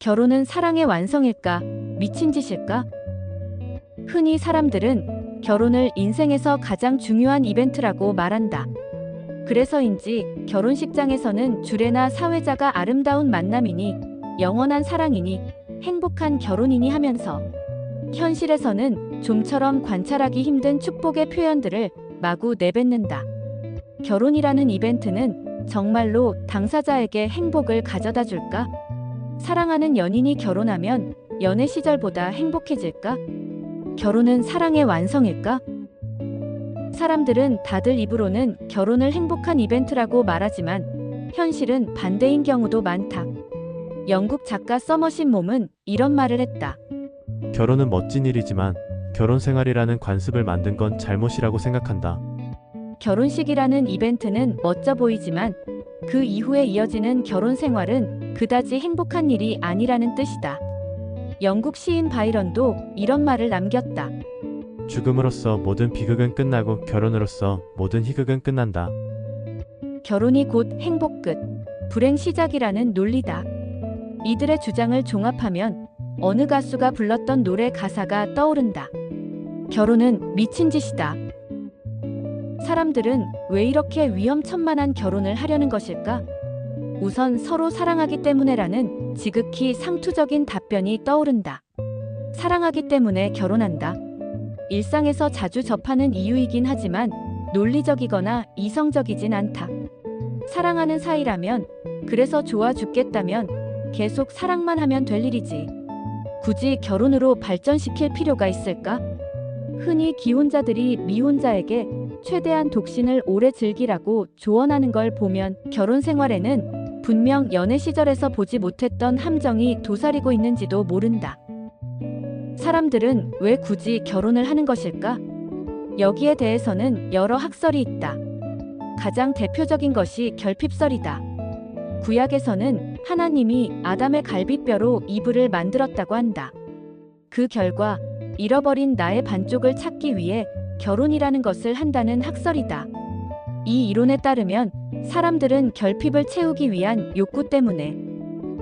결혼은 사랑의 완성일까? 미친 짓일까? 흔히 사람들은 결혼을 인생에서 가장 중요한 이벤트라고 말한다. 그래서인지 결혼식장에서는 주례나 사회자가 아름다운 만남이니 영원한 사랑이니 행복한 결혼이니 하면서 현실에서는 좀처럼 관찰하기 힘든 축복의 표현들을 마구 내뱉는다. 결혼이라는 이벤트는 정말로 당사자에게 행복을 가져다 줄까? 사랑하는 연인이 결혼하면 연애 시절보다 행복해질까? 결혼은 사랑의 완성일까? 사람들은 다들 입으로는 결혼을 행복한 이벤트라고 말하지만 현실은 반대인 경우도 많다. 영국 작가 서머신 몸은 이런 말을 했다. 결혼은 멋진 일이지만 결혼 생활이라는 관습을 만든 건 잘못이라고 생각한다. 결혼식이라는 이벤트는 멋져 보이지만 그 이후에 이어지는 결혼 생활은 그다지 행복한 일이 아니라는 뜻이다. 영국 시인 바이런도 이런 말을 남겼다. 죽음으로써 모든 비극은 끝나고 결혼으로써 모든 희극은 끝난다. 결혼이 곧 행복 끝, 불행 시작이라는 논리다. 이들의 주장을 종합하면 어느 가수가 불렀던 노래 가사가 떠오른다. 결혼은 미친 짓이다. 사람들은 왜 이렇게 위험천만한 결혼을 하려는 것일까? 우선 서로 사랑하기 때문에라는 지극히 상투적인 답변이 떠오른다. 사랑하기 때문에 결혼한다. 일상에서 자주 접하는 이유이긴 하지만 논리적이거나 이성적이진 않다. 사랑하는 사이라면, 그래서 좋아 죽겠다면 계속 사랑만 하면 될 일이지. 굳이 결혼으로 발전시킬 필요가 있을까? 흔히 기혼자들이 미혼자에게 최대한 독신을 오래 즐기라고 조언하는 걸 보면 결혼 생활에는 분명 연애 시절에서 보지 못했던 함정이 도사리고 있는지도 모른다. 사람들은 왜 굳이 결혼을 하는 것일까? 여기에 대해서는 여러 학설이 있다. 가장 대표적인 것이 결핍설이다. 구약에서는 하나님이 아담의 갈비뼈로 이불을 만들었다고 한다. 그 결과 잃어버린 나의 반쪽을 찾기 위해 결혼이라는 것을 한다는 학설이다. 이 이론에 따르면 사람들은 결핍을 채우기 위한 욕구 때문에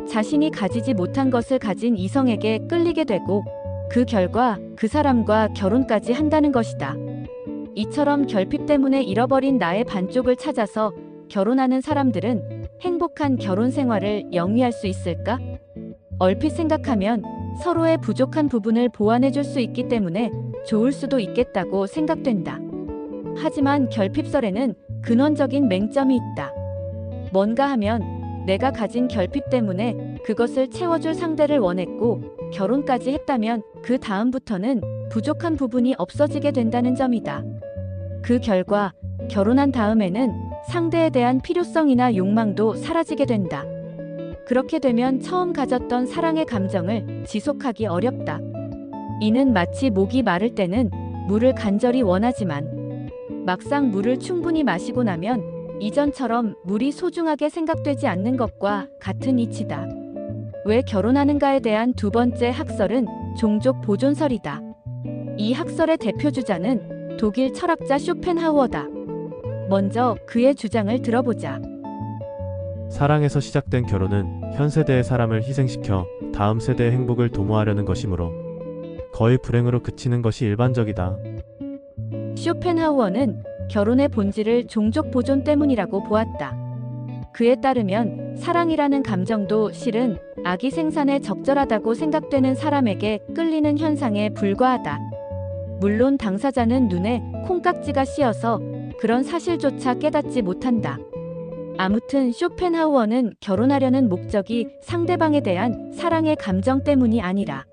자신이 가지지 못한 것을 가진 이성에게 끌리게 되고 그 결과 그 사람과 결혼까지 한다는 것이다. 이처럼 결핍 때문에 잃어버린 나의 반쪽을 찾아서 결혼하는 사람들은 행복한 결혼 생활을 영위할 수 있을까? 얼핏 생각하면 서로의 부족한 부분을 보완해 줄 수 있기 때문에 좋을 수도 있겠다고 생각된다. 하지만 결핍설에는 근원적인 맹점이 있다. 뭔가 하면 내가 가진 결핍 때문에 그것을 채워줄 상대를 원했고 결혼까지 했다면 그 다음부터는 부족한 부분이 없어지게 된다는 점이다. 그 결과 결혼한 다음에는 상대에 대한 필요성이나 욕망도 사라지게 된다. 그렇게 되면 처음 가졌던 사랑의 감정을 지속하기 어렵다. 이는 마치 목이 마를 때는 물을 간절히 원하지만 막상 물을 충분히 마시고 나면 이전처럼 물이 소중하게 생각되지 않는 것과 같은 이치다. 왜 결혼하는가에 대한 두 번째 학설은 종족 보존설이다. 이 학설의 대표 주자는 독일 철학자 쇼펜하우어다. 먼저 그의 주장을 들어보자. 사랑에서 시작된 결혼은 현 세대의 사람을 희생시켜 다음 세대의 행복을 도모하려는 것이므로 거의 불행으로 그치는 것이 일반적이다. 쇼펜하우어는 결혼의 본질을 종족 보존 때문이라고 보았다. 그에 따르면 사랑이라는 감정도 실은 아기 생산에 적절하다고 생각되는 사람에게 끌리는 현상에 불과하다. 물론 당사자는 눈에 콩깍지가 씌어서 그런 사실조차 깨닫지 못한다. 아무튼 쇼펜하우어는 결혼하려는 목적이 상대방에 대한 사랑의 감정 때문이 아니라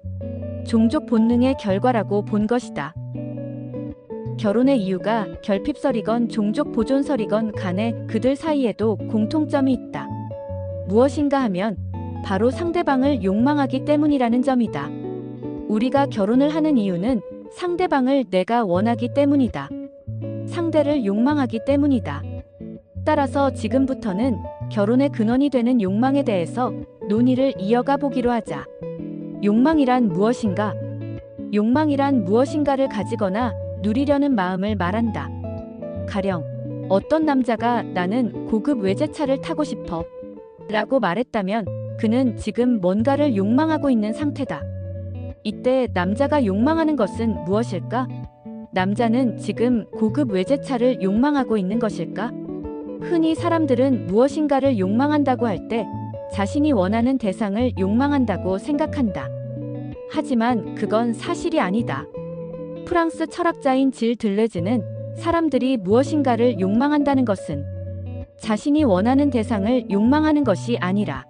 종족 본능의 결과라고 본 것이다. 결혼의 이유가 결핍설이건 종족 보존설이건 간에 그들 사이에도 공통점이 있다. 무엇인가 하면 바로 상대방을 욕망하기 때문이라는 점이다. 우리가 결혼을 하는 이유는 상대방을 내가 원하기 때문이다. 상대를 욕망하기 때문이다. 따라서 지금부터는 결혼의 근원이 되는 욕망에 대해서 논의를 이어가 보기로 하자. 욕망이란 무엇인가? 욕망이란 무엇인가를 가지거나 누리려는 마음을 말한다. 가령 어떤 남자가 나는 고급 외제차를 타고 싶어 라고 말했다면 그는 지금 뭔가를 욕망하고 있는 상태다. 이때 남자가 욕망하는 것은 무엇일까? 남자는 지금 고급 외제차를 욕망하고 있는 것일까? 흔히 사람들은 무엇인가를 욕망한다고 할 때 자신이 원하는 대상을 욕망한다고 생각한다. 하지만 그건 사실이 아니다. 프랑스 철학자인 질 들레즈는 사람들이 무엇인가를 욕망한다는 것은 자신이 원하는 대상을 욕망하는 것이 아니라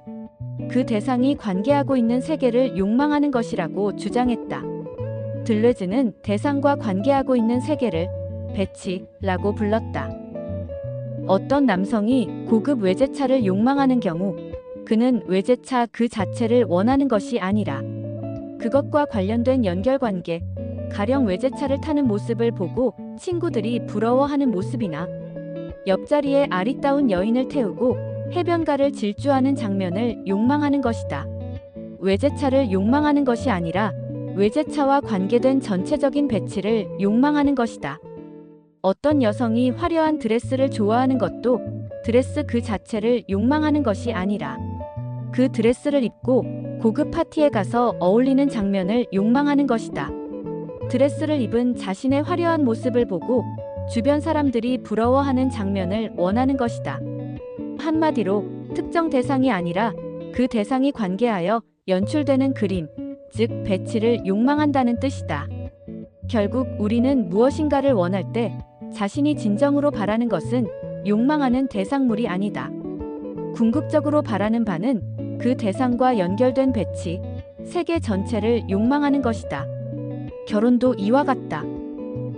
그 대상이 관계하고 있는 세계를 욕망하는 것이라고 주장했다. 들레즈는 대상과 관계하고 있는 세계를 배치라고 불렀다. 어떤 남성이 고급 외제차를 욕망하는 경우 그는 외제차 그 자체를 원하는 것이 아니라 그것과 관련된 연결관계, 가령 외제차를 타는 모습을 보고 친구들이 부러워하는 모습이나 옆자리에 아리따운 여인을 태우고 해변가를 질주하는 장면을 욕망하는 것이다. 외제차를 욕망하는 것이 아니라 외제차와 관계된 전체적인 배치를 욕망하는 것이다. 어떤 여성이 화려한 드레스를 좋아하는 것도 드레스 그 자체를 욕망하는 것이 아니라 그 드레스를 입고 고급 파티에 가서 어울리는 장면을 욕망하는 것이다. 드레스를 입은 자신의 화려한 모습을 보고 주변 사람들이 부러워하는 장면을 원하는 것이다. 한마디로 특정 대상이 아니라 그 대상이 관계하여 연출되는 그림, 즉 배치를 욕망한다는 뜻이다. 결국 우리는 무엇인가를 원할 때 자신이 진정으로 바라는 것은 욕망하는 대상물이 아니다. 궁극적으로 바라는 바는 그 대상과 연결된 배치, 세계 전체를 욕망하는 것이다. 결혼도 이와 같다.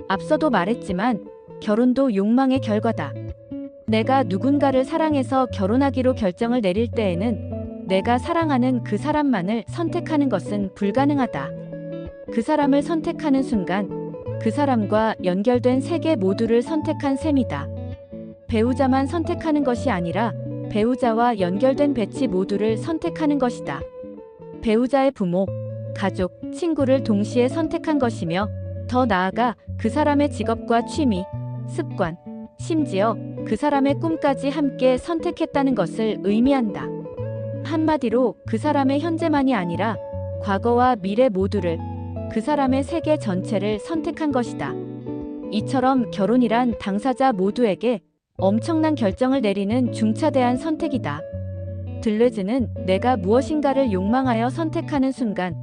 앞서도 말했지만 결혼도 욕망의 결과다. 내가 누군가를 사랑해서 결혼하기로 결정을 내릴 때에는 내가 사랑하는 그 사람만을 선택하는 것은 불가능하다. 그 사람을 선택하는 순간 그 사람과 연결된 세계 모두를 선택한 셈이다. 배우자만 선택하는 것이 아니라 배우자와 연결된 배치 모두를 선택하는 것이다. 배우자의 부모, 가족, 친구를 동시에 선택한 것이며 더 나아가 그 사람의 직업과 취미, 습관, 심지어 그 사람의 꿈까지 함께 선택했다는 것을 의미한다. 한마디로 그 사람의 현재만이 아니라 과거와 미래 모두를 그 사람의 세계 전체를 선택한 것이다. 이처럼 결혼이란 당사자 모두에게 엄청난 결정을 내리는 중차대한 선택이다. 들레즈는 내가 무엇인가를 욕망하여 선택하는 순간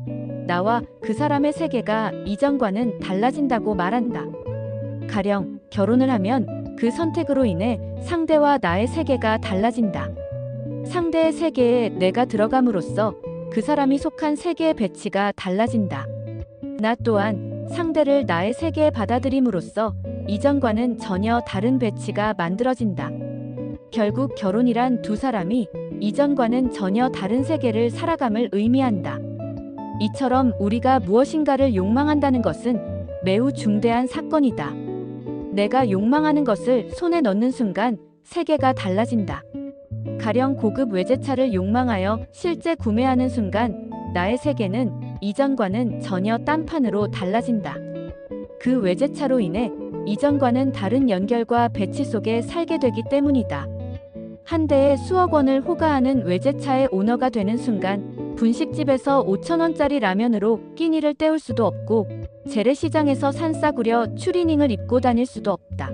나와 그 사람의 세계가 이전과는 달라진다고 말한다. 가령 결혼을 하면 그 선택으로 인해 상대와 나의 세계가 달라진다. 상대의 세계에 내가 들어감으로써 그 사람이 속한 세계의 배치가 달라진다. 나 또한 상대를 나의 세계에 받아들임으로써 이전과는 전혀 다른 배치가 만들어진다. 결국 결혼이란 두 사람이 이전과는 전혀 다른 세계를 살아감을 의미한다. 이처럼 우리가 무엇인가를 욕망한다는 것은 매우 중대한 사건이다. 내가 욕망하는 것을 손에 넣는 순간 세계가 달라진다. 가령 고급 외제차를 욕망하여 실제 구매하는 순간 나의 세계는 이전과는 전혀 딴판으로 달라진다. 그 외제차로 인해 이전과는 다른 연결과 배치 속에 살게 되기 때문이다. 한 대에 수억 원을 호가하는 외제차의 오너가 되는 순간 분식집에서 5천원짜리 라면으로 끼니를 때울 수도 없고 재래시장에서 산 싸구려 추리닝을 입고 다닐 수도 없다.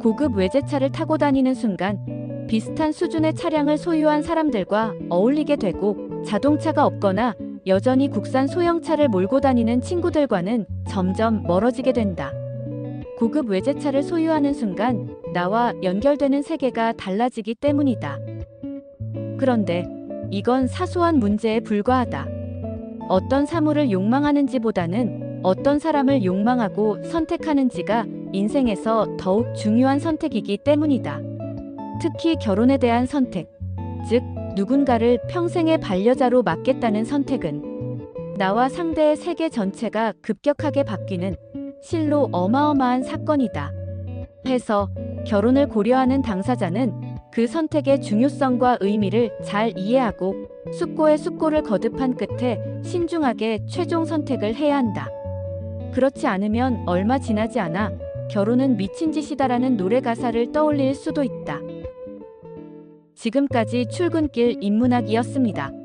고급 외제차를 타고 다니는 순간 비슷한 수준의 차량을 소유한 사람들과 어울리게 되고 자동차가 없거나 여전히 국산 소형차를 몰고 다니는 친구들과는 점점 멀어지게 된다. 고급 외제차를 소유하는 순간 나와 연결되는 세계가 달라지기 때문이다. 그런데 이건 사소한 문제에 불과하다. 어떤 사물을 욕망하는지보다는 어떤 사람을 욕망하고 선택하는지가 인생에서 더욱 중요한 선택이기 때문이다. 특히 결혼에 대한 선택, 즉, 누군가를 평생의 반려자로 맡겠다는 선택은 나와 상대의 세계 전체가 급격하게 바뀌는 실로 어마어마한 사건이다. 해서 결혼을 고려하는 당사자는 그 선택의 중요성과 의미를 잘 이해하고 숙고에 숙고를 거듭한 끝에 신중하게 최종 선택을 해야 한다. 그렇지 않으면 얼마 지나지 않아 결혼은 미친 짓이다라는 노래 가사를 떠올릴 수도 있다. 지금까지 출근길 인문학이었습니다.